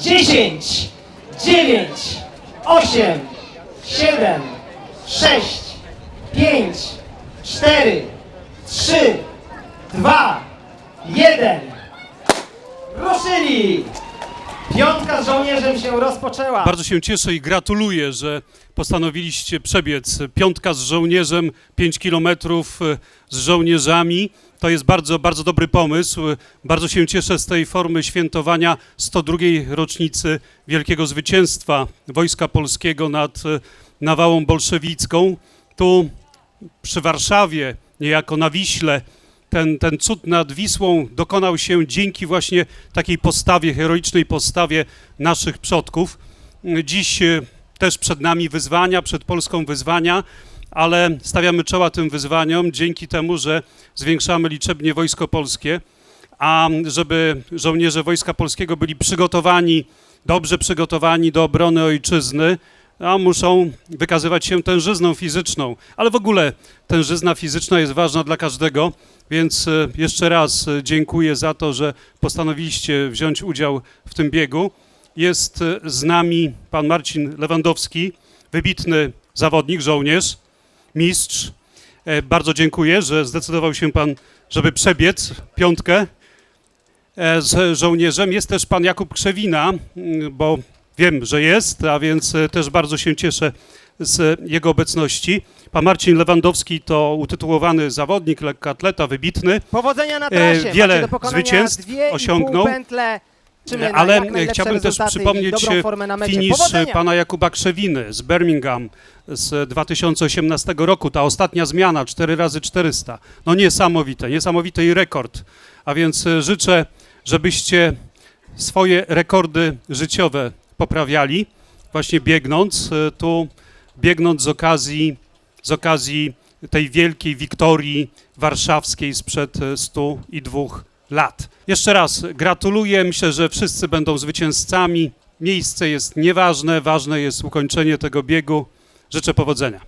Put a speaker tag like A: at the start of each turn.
A: 10, 9, 8, 7, 6, 5, 4, 3, 2, 1. Ruszyli! Piątka z żołnierzem się rozpoczęła.
B: Bardzo się cieszę i gratuluję, że postanowiliście przebiec piątka z żołnierzem, 5 kilometrów e, z żołnierzami. To jest bardzo, bardzo dobry pomysł. Bardzo się cieszę z tej formy świętowania 102. rocznicy wielkiego zwycięstwa Wojska Polskiego nad e, nawałą bolszewicką. Tu przy Warszawie, niejako na Wiśle, ten, ten cud nad Wisłą dokonał się dzięki właśnie takiej postawie, heroicznej postawie naszych przodków. Dziś e, też przed nami wyzwania, przed Polską wyzwania, ale stawiamy czoła tym wyzwaniom dzięki temu, że zwiększamy liczebnie Wojsko Polskie, a żeby żołnierze Wojska Polskiego byli przygotowani, dobrze przygotowani do obrony ojczyzny, a muszą wykazywać się tężyzną fizyczną. Ale w ogóle tężyzna fizyczna jest ważna dla każdego, więc e, jeszcze raz e, dziękuję za to, że postanowiliście wziąć udział w tym biegu. Jest e, z nami pan Marcin Lewandowski, wybitny zawodnik, żołnierz, mistrz. Bardzo dziękuję, że zdecydował się pan, żeby przebiec piątkę z żołnierzem. Jest też pan Jakub Krzewina, bo wiem, że jest, a więc e, też bardzo się cieszę z jego obecności. Pan Marcin Lewandowski to utytułowany zawodnik, lekkoatleta, wybitny.
A: Powodzenia na trasie.
B: E, wiele zwycięstw osiągnął.
A: Pętle. Na
B: Ale chciałbym też przypomnieć finisz
A: Powodzenia!
B: pana Jakuba Krzewiny z Birmingham z 2018 roku. Ta ostatnia zmiana, 4 razy 400 No niesamowite, niesamowity i rekord. A więc e, życzę, żebyście swoje rekordy życiowe poprawiali, właśnie biegnąc e, tu, biegnąc z okazji, z okazji tej wielkiej wiktorii warszawskiej sprzed e, 102 lat. Jeszcze raz gratuluję, myślę, że wszyscy będą zwycięzcami. Miejsce jest nieważne, ważne jest ukończenie tego biegu. Życzę powodzenia.